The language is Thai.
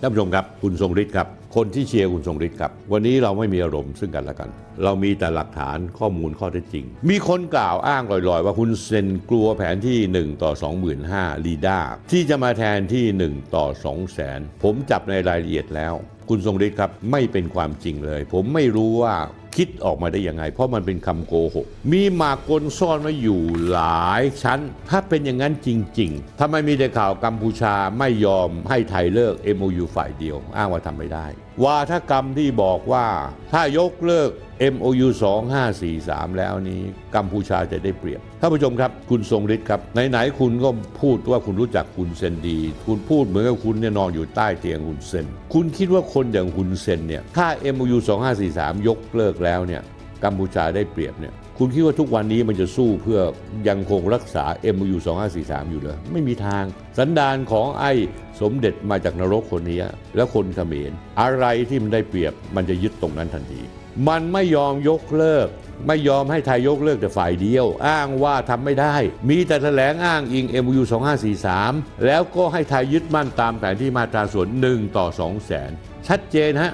ท่านผู้ชมครับคุณทรงฤทธิ์ครับ คนที่เชียร์คุณทรงฤทธิ์ครับ วันนี้เราไม่มีอารมณ์ซึ่งกันและกัน เรามีแต่หลักฐานข้อมูลข้อเท็จจริง มีคนกล่าวอ้างลอยๆ ว่าคุณเซนกลัวแผนที่ 1 ต่อ 25,000ลีด้าที่จะมาแทนที่ 1 ต่อ 200,000 ผมจับในรายละเอียดแล้ว คุณทรงฤทธิ์ครับไม่เป็นความจริงเลย ผมไม่รู้ว่า คิดออกมาได้ยังไง เพราะมันเป็นคำโกหก มีหมากกลซ่อนไว้อยู่หลายชั้น ถ้าเป็นอย่างนั้นจริงๆทำไมมีแต่ข่าวกัมพูชาไม่ยอมให้ไทยเลิก MOU ฝ่ายเดียว อ้างว่าทำไม่ได้ วาทกรรมที่บอกว่าถ้ายกเลิก MOU 2543 แล้วนี้กัมพูชาจะได้เปรียบท่านผู้ชมครับ คุณทรงฤทธิ์ครับ ไหนๆคุณก็พูดว่าคุณรู้จักคุณเซนดี คุณพูดเหมือนกับคุณเนี่ยนอนอยู่ใต้เตียงคุณเซน คุณคิดว่าคนอย่างคุณเซนเนี่ยถ้า MOU 2543 ยกเลิกแล้วเนี่ยกัมพูชาได้เปรียบเนี่ย คุณคิดว่าทุกวันนี้มันจะสู้เพื่อยังคงรักษา MOU 2543 อยู่เหรอไม่มีทาง สันดานของไอ้สมเด็จมาจากนรกคนนี้ แล้วคนเขมร อะไรที่มันได้เปรียบมันจะยึดตรงนั้นทันที มันไม่ยอมยกเลิก ไม่ยอมให้ไทยยกเลิกแต่ฝ่ายเดียว อ้างว่าทำไม่ได้ มีแต่แถลงอ้างอิง MOU 2543 แล้วก็ให้ไทยยึดมั่นตามแผนที่มาตราส่วน1ต่อ2แสนชัดเจนฮะ